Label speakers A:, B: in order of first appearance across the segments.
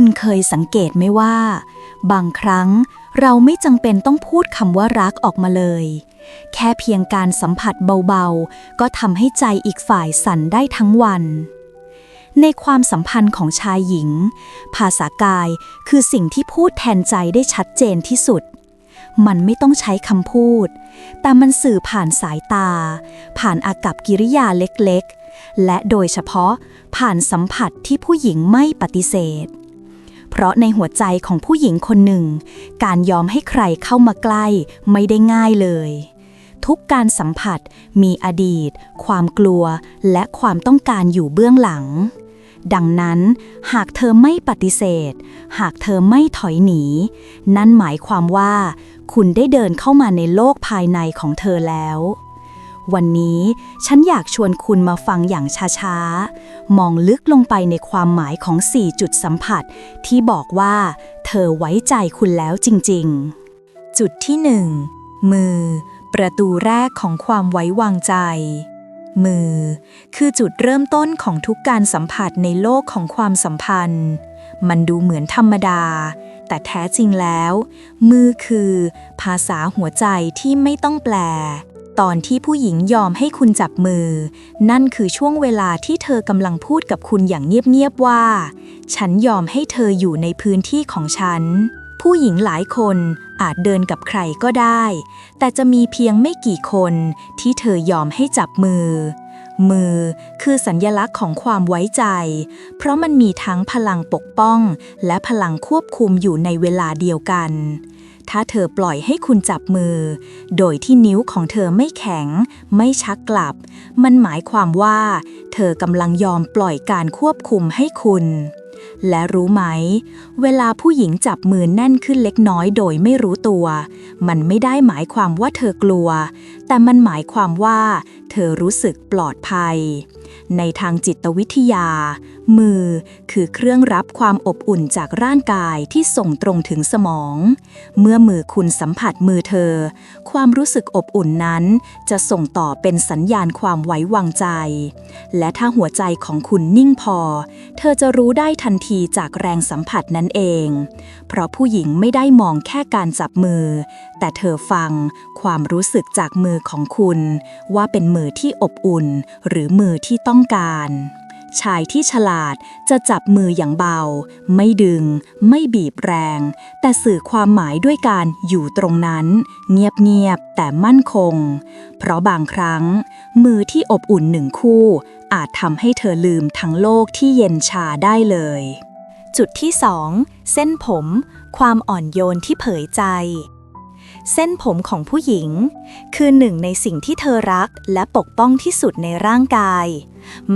A: คุณเคยสังเกตไหมว่า บางครั้งเราไม่จำเป็นต้องพูดคำว่ารักออกมาเลย แค่เพียงการสัมผัสเบาๆ ก็ทำให้ใจอีกฝ่ายสั่นได้ทั้งวัน ในความสัมพันธ์ของชายหญิง ภาษากายคือสิ่งที่พูดแทนใจได้ชัดเจนที่สุด มันไม่ต้องใช้คำพูด แต่มันสื่อผ่านสายตา ผ่านอากับกิริยาเล็กๆ และโดยเฉพาะผ่านสัมผัสที่ผู้หญิงไม่ปฏิเสธ เพราะในหัวใจของผู้หญิงคนหนึ่ง การยอมให้ใครเข้ามาใกล้ไม่ได้ง่ายเลย ทุกการสัมผัสมีอดีต ความกลัว และความต้องการอยู่เบื้องหลัง ดังนั้น หากเธอไม่ปฏิเสธ หากเธอไม่ถอยหนี นั่นหมายความว่า คุณได้เดินเข้ามาในโลกภายในของเธอแล้ว วันนี้ฉันอยากชวนคุณมาฟังอย่างช้าๆ มองลึกลงไปในความหมายของ 4 จุดสัมผัส ที่บอกว่า เธอไว้ใจคุณแล้วจริงๆ จุดที่ 1 มือ ประตูแรกของความไว้วางใจ มือ คือจุดเริ่มต้นของทุกการสัมผัสในโลกของความสัมพันธ์ มันดูเหมือนธรรมดา แต่แท้จริงแล้ว มือคือ ภาษาหัวใจที่ไม่ต้องแปล ตอนที่ผู้หญิงยอมให้คุณจับมือ นั่นคือช่วงเวลาที่เธอกำลังพูดกับคุณอย่างเงียบๆว่า ฉันยอมให้เธออยู่ในพื้นที่ของฉัน ผู้หญิงหลายคนอาจเดินกับใครก็ได้ แต่จะมีเพียงไม่กี่คนที่เธอยอมให้จับมือ มือคือสัญญลักษณ์ของความไว้ใจ เพราะมันมีทั้งพลังปกป้อง และพลังควบคุมอยู่ในเวลาเดียวกัน ถ้าเธอปล่อยให้คุณจับมือ โดยที่นิ้วของเธอไม่แข็ง ไม่ชักกลับ มันหมายความว่า เธอกำลังยอมปล่อยการควบคุมให้คุณ และรู้ไหม เวลาผู้หญิงจับมือแน่นขึ้นเล็กน้อยโดยไม่รู้ตัว มันไม่ได้หมายความว่าเธอกลัว แต่มันหมายความว่า เธอรู้สึกปลอดภัย ในทางจิตวิทยา มือคือเครื่องรับความอบอุ่นจากร่างกายที่ส่งตรงถึงสมอง เมื่อมือคุณสัมผัสมือเธอ ความรู้สึกอบอุ่นนั้น จะส่งต่อเป็นสัญญาณความไว้วางใจ และถ้าหัวใจของคุณนิ่งพอ เธอจะรู้ได้ทันทีจากแรงสัมผัสนั้นเอง เพราะผู้หญิงไม่ได้มองแค่การจับมือ แต่เธอฟังความรู้สึกจากมือของคุณ ว่าเป็นมือที่อบอุ่น หรือมือที่ต้องการ ชายที่ฉลาดจะจับมืออย่างเบา ไม่ดึง ไม่บีบแรง แต่สื่อความหมายด้วยการอยู่ตรงนั้น เงียบๆแต่มั่นคง เพราะบางครั้ง มือที่อบอุ่นหนึ่งคู่ อาจทำให้เธอลืมทั้งโลกที่เย็นชาได้เลย จุดที่2เส้นผม ความอ่อนโยนที่เผยใจ เส้นผมของผู้หญิง คือหนึ่งในสิ่งที่เธอรักและปกป้องที่สุดในร่างกาย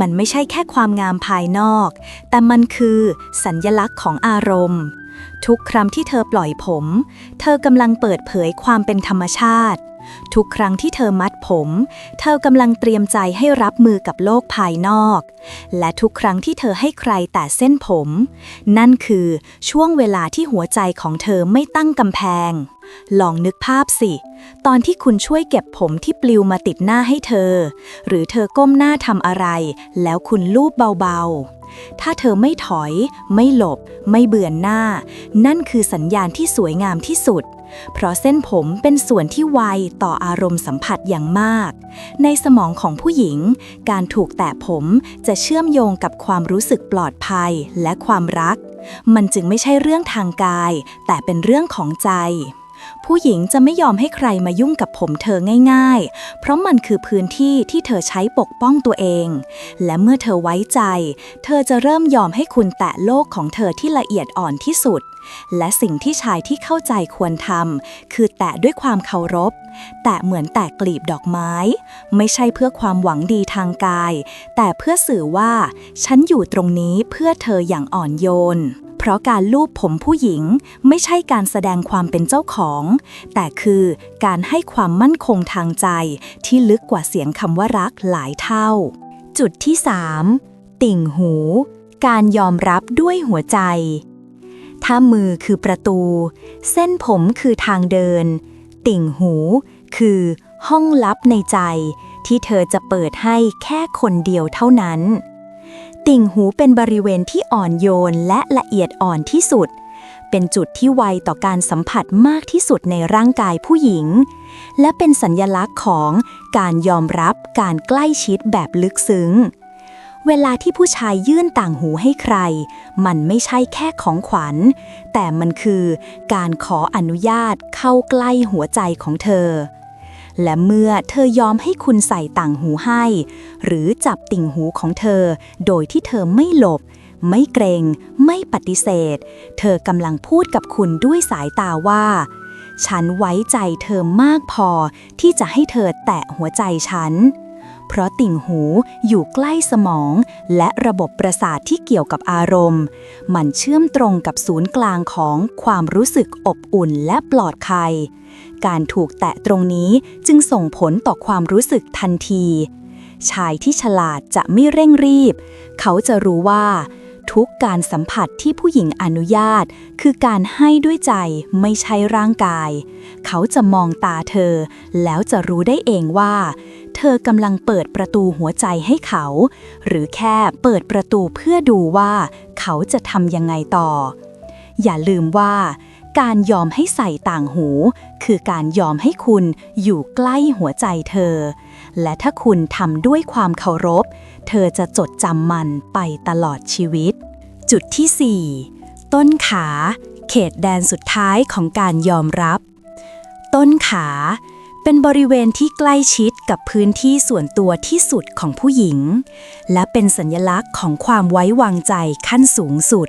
A: มันไม่ใช่แค่ความงามภายนอก แต่มันคือสัญญลักษณ์ของอารมณ์ ทุกครั้งที่เธอปล่อยผม เธอกำลังเปิดเผยความเป็นธรรมชาติ ทุกครั้งที่เธอมัดผม เธอกำลังเตรียมใจให้รับมือกับโลกภายนอก และทุกครั้งที่เธอให้ใครแต่เส้นผม นั่นคือช่วงเวลาที่หัวใจของเธอไม่ตั้งกำแพง ลองนึกภาพสิ ตอนที่คุณช่วยเก็บผมที่ปลิวมาติดหน้าให้เธอ หรือเธอก้มหน้าทำอะไร แล้วคุณลูบเบาๆ ถ้าเธอไม่ถอย ไม่หลบ ไม่เบือนหน้า นั่นคือสัญญาณที่สวยงามที่สุด เพราะเส้นผมเป็นส่วนที่ไวต่ออารมณ์สัมผัสอย่างมาก ในสมองของผู้หญิง การถูกแตะผมจะเชื่อมโยงกับความรู้สึกปลอดภัยและความรัก มันจึงไม่ใช่เรื่องทางกาย แต่เป็นเรื่องของใจ ผู้หญิงจะไม่ยอมให้ใครมายุ่งกับผมเธอง่าย ๆ เพราะมันคือพื้นที่ที่เธอใช้ปกป้องตัวเอง และเมื่อเธอไว้ใจ เธอจะเริ่มยอมให้คุณแตะโลกของเธอที่ละเอียดอ่อนที่สุด และสิ่งที่ชายที่เข้าใจควรทำคือแตะด้วยความเคารพ แตะเหมือนแตะกลีบดอกไม้ ไม่ใช่เพื่อความหวังดีทางกาย แต่เพื่อสื่อว่า ฉันอยู่ตรงนี้เพื่อเธออย่างอ่อนโยน เพราะการลูบผมผู้หญิงไม่ใช่การแสดงความเป็นเจ้าของ แต่คือการให้ความมั่นคงทางใจที่ลึกกว่าเสียงคำว่ารักหลายเท่า จุดที่ 3 ติ่งหู การยอมรับด้วยหัวใจ ถ้ามือคือประตู เส้นผมคือทางเดิน ติ่งหูคือห้องลับในใจที่เธอจะเปิดให้แค่คนเดียวเท่านั้น ติ่งหูเป็นบริเวณที่อ่อนโยนและละเอียดอ่อนที่สุด เป็นจุดที่ไวต่อการสัมผัสมากที่สุดในร่างกายผู้หญิง และเป็นสัญญลักษณ์ของการยอมรับการใกล้ชิดแบบลึกซึ้ง เวลาที่ผู้ชายยื่นต่างหูให้ใคร มันไม่ใช่แค่ของขวัญ แต่มันคือการขออนุญาตเข้าใกล้หัวใจของเธอ และเมื่อเธอยอมให้คุณใส่ต่างหูให้ หรือจับติ่งหูของเธอ โดยที่เธอไม่หลบ ไม่เกรง ไม่ปฏิเสธ เธอกำลังพูดกับคุณด้วยสายตาว่า ฉันไว้ใจเธอมากพอที่จะให้เธอแตะหัวใจฉัน เพราะติ่งหูอยู่ใกล้สมอง และระบบประสาทที่เกี่ยวกับอารมณ์ มันเชื่อมตรงกับศูนย์กลางของความรู้สึกอบอุ่นและปลอดภัย การถูกแตะตรงนี้จึงส่งผลต่อความรู้สึกทันที ชายที่ฉลาดจะไม่เร่งรีบ เขาจะรู้ว่า ทุกการสัมผัสที่ผู้หญิงอนุญาต คือการให้ด้วยใจไม่ใช่ร่างกาย เขาจะมองตาเธอ แล้วจะรู้ได้เองว่า เธอกำลังเปิดประตูหัวใจให้เขา หรือแค่เปิดประตูเพื่อดูว่าเขาจะทำยังไงต่อ อย่าลืมว่า การยอมให้ใส่ต่างหู คือการยอมให้คุณอยู่ใกล้หัวใจเธอ และถ้าคุณทำด้วยความเคารพ เธอจะจดจำมันไปตลอดชีวิต จุดที่ 4 ต้นขา เขตแดนสุดท้ายของการยอมรับ ต้นขา เป็นบริเวณที่ใกล้ชิดกับพื้นที่ส่วนตัวที่สุดของผู้หญิง และเป็นสัญลักษณ์ของความไว้วางใจขั้นสูงสุด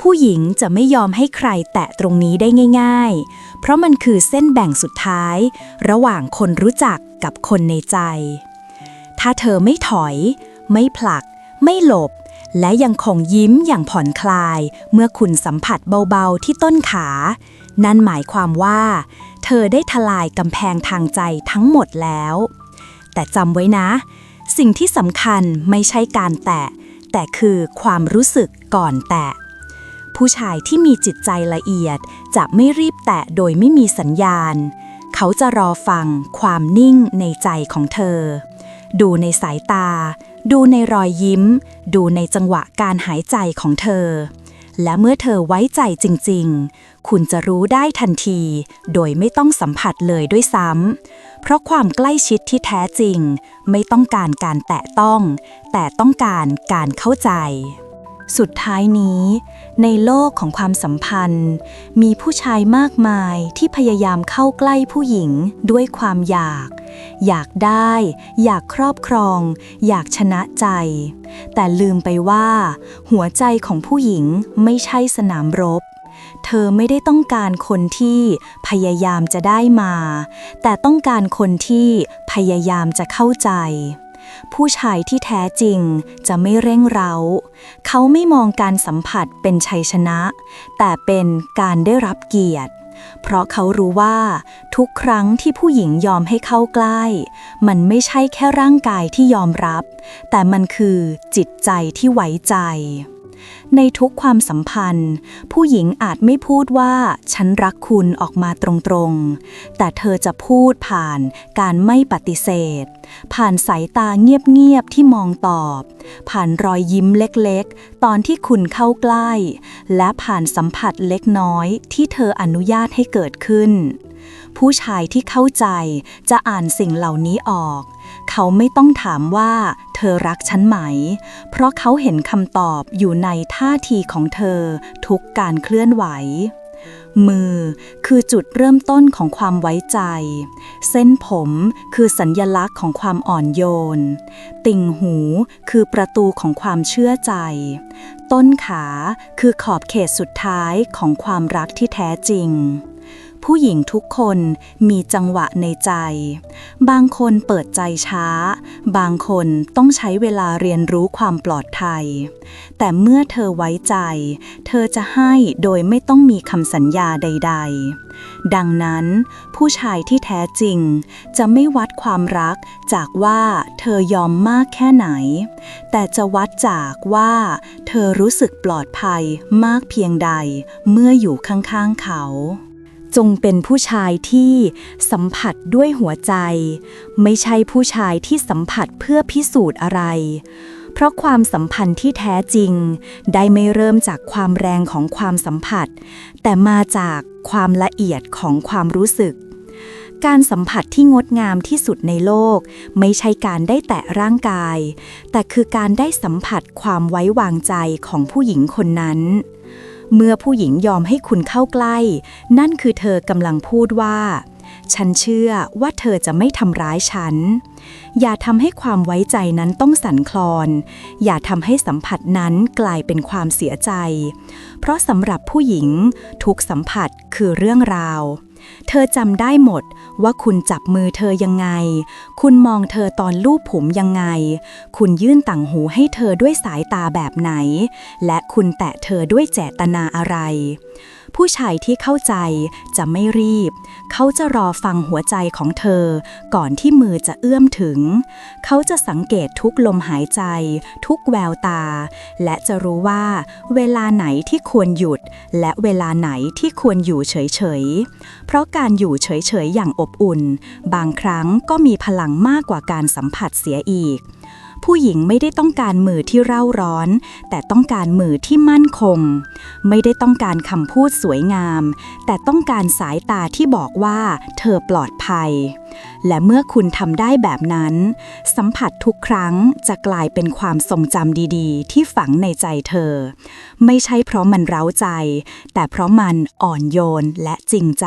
A: ผู้หญิงจะไม่ยอมให้ใครแตะตรงนี้ได้ง่าย ๆ เพราะมันคือเส้นแบ่งสุดท้าย ระหว่างคนรู้จักกับคนในใจ ถ้าเธอไม่ถอย ไม่ผลัก ไม่หลบ และยังคงยิ้มอย่างผ่อนคลาย เมื่อคุณสัมผัสเบาๆที่ต้นขา นั่นหมายความว่า เธอได้ทลายกำแพงทางใจทั้งหมดแล้ว แต่จำไว้นะ สิ่งที่สำคัญไม่ใช่การแตะ แต่คือความรู้สึกก่อนแตะ ผู้ชายที่มีจิตใจละเอียดจะไม่รีบแตะโดยไม่มีสัญญาณ เขาจะรอฟังความนิ่งในใจของเธอ ดูในสายตา ดูในรอยยิ้ม ดูในจังหวะการหายใจของเธอและเมื่อเธอไว้ใจจริงๆ คุณจะรู้ได้ทันที โดยไม่ต้องสัมผัสเลยด้วยซ้ำ เพราะความใกล้ชิดที่แท้จริง ไม่ต้องการการแตะต้อง แต่ต้องการการเข้าใจ สุดท้ายนี้ ในโลกของความสัมพันธ์ มีผู้ชายมากมายที่พยายามเข้าใกล้ผู้หญิงด้วยความอยาก อยากได้ อยากครอบครอง อยากชนะใจ แต่ลืมไปว่า หัวใจของผู้หญิงไม่ใช่สนามรบ เธอไม่ได้ต้องการคนที่พยายามจะได้มา แต่ต้องการคนที่พยายามจะเข้าใจ ผู้ชายที่แท้จริงจะไม่เร่งเร้า เขาไม่มองการสัมผัสเป็นชัยชนะ แต่เป็นการได้รับเกียรติ เพราะเขารู้ว่าทุกครั้งที่ผู้หญิงยอมให้เข้าใกล้ มันไม่ใช่แค่ร่างกายที่ยอมรับ แต่มันคือจิตใจที่ไว้ใจ ในทุกความสัมพันธ์ ผู้หญิงอาจไม่พูดว่า ฉันรักคุณออกมาตรงๆ แต่เธอจะพูดผ่านการไม่ปฏิเสธ ผ่านสายตาเงียบๆที่มองตอบ ผ่านรอยยิ้มเล็กๆ ตอนที่คุณเข้าใกล้ และผ่านสัมผัสเล็กน้อยที่เธออนุญาตให้เกิดขึ้น ผู้ชายที่เข้าใจจะอ่านสิ่งเหล่านี้ออก เขาไม่ต้องถามว่า เธอรักฉันไหม เพราะเขาเห็นคำตอบอยู่ในท่าทีของเธอทุกการเคลื่อนไหว มือคือจุดเริ่มต้นของความไว้ใจ เส้นผมคือสัญญลักษณ์ของความอ่อนโยน ติ่งหูคือประตูของความเชื่อใจ ต้นขาคือขอบเขตสุดท้ายของความรักที่แท้จริง ผู้หญิงทุกคนมีจังหวะในใจ บางคนเปิดใจช้า บางคนต้องใช้เวลาเรียนรู้ความปลอดภัย แต่เมื่อเธอไว้ใจ เธอจะให้โดยไม่ต้องมีคำสัญญาใด ๆ ดังนั้น ผู้ชายที่แท้จริง จะไม่วัดความรักจากว่าเธอยอมมากแค่ไหน แต่จะวัดจากว่า เธอรู้สึกปลอดภัยมากเพียงใด เมื่ออยู่ข้างๆเขา จงเป็นผู้ชายที่สัมผัสด้วยหัวใจ ไม่ใช่ผู้ชายที่สัมผัสเพื่อพิสูจน์อะไร เพราะความสัมพันธ์ที่แท้จริง ได้ไม่เริ่มจากความแรงของความสัมผัส แต่มาจากความละเอียดของความรู้สึก การสัมผัสที่งดงามที่สุดในโลก ไม่ใช่การได้แตะร่างกาย แต่คือการได้สัมผัสความไว้วางใจของผู้หญิงคนนั้น เมื่อผู้หญิงยอมให้คุณเข้าใกล้ นั่นคือเธอกำลังพูดว่า ฉันเชื่อว่าเธอจะไม่ทำร้ายฉัน อย่าทำให้ความไว้ใจนั้นต้องสั่นคลอน อย่าทำให้สัมผัสนั้นกลายเป็นความเสียใจ เพราะสำหรับผู้หญิง ทุกสัมผัสคือเรื่องราว เธอจำได้หมดว่าคุณจับมือเธอยังไง คุณมองเธอตอนลูบผมยังไง คุณยื่นต่างหูให้เธอด้วยสายตาแบบไหน และคุณแตะเธอด้วยเจตนาอะไร ผู้ชายที่เข้าใจจะไม่รีบ เขาจะรอฟังหัวใจของเธอ ก่อนที่มือจะเอื้อมถึง เขาจะสังเกตทุกลมหายใจ ทุกแววตา และจะรู้ว่า เวลาไหนที่ควรหยุด และเวลาไหนที่ควรอยู่เฉยๆ เพราะการอยู่เฉยๆอย่างอบอุ่น บางครั้งก็มีพลังมากกว่าการสัมผัสเสียอีก ผู้หญิงไม่ได้ต้องการมือที่เร่าร้อน แต่ต้องการมือที่มั่นคง ไม่ได้ต้องการคำพูดสวยงาม แต่ต้องการสายตาที่บอกว่าเธอปลอดภัย และเมื่อคุณทำได้แบบนั้น สัมผัสทุกครั้งจะกลายเป็นความทรงจำดีๆ ที่ฝังในใจเธอ ไม่ใช่เพราะมันเร้าใจ แต่เพราะมันอ่อนโยนและจริงใจ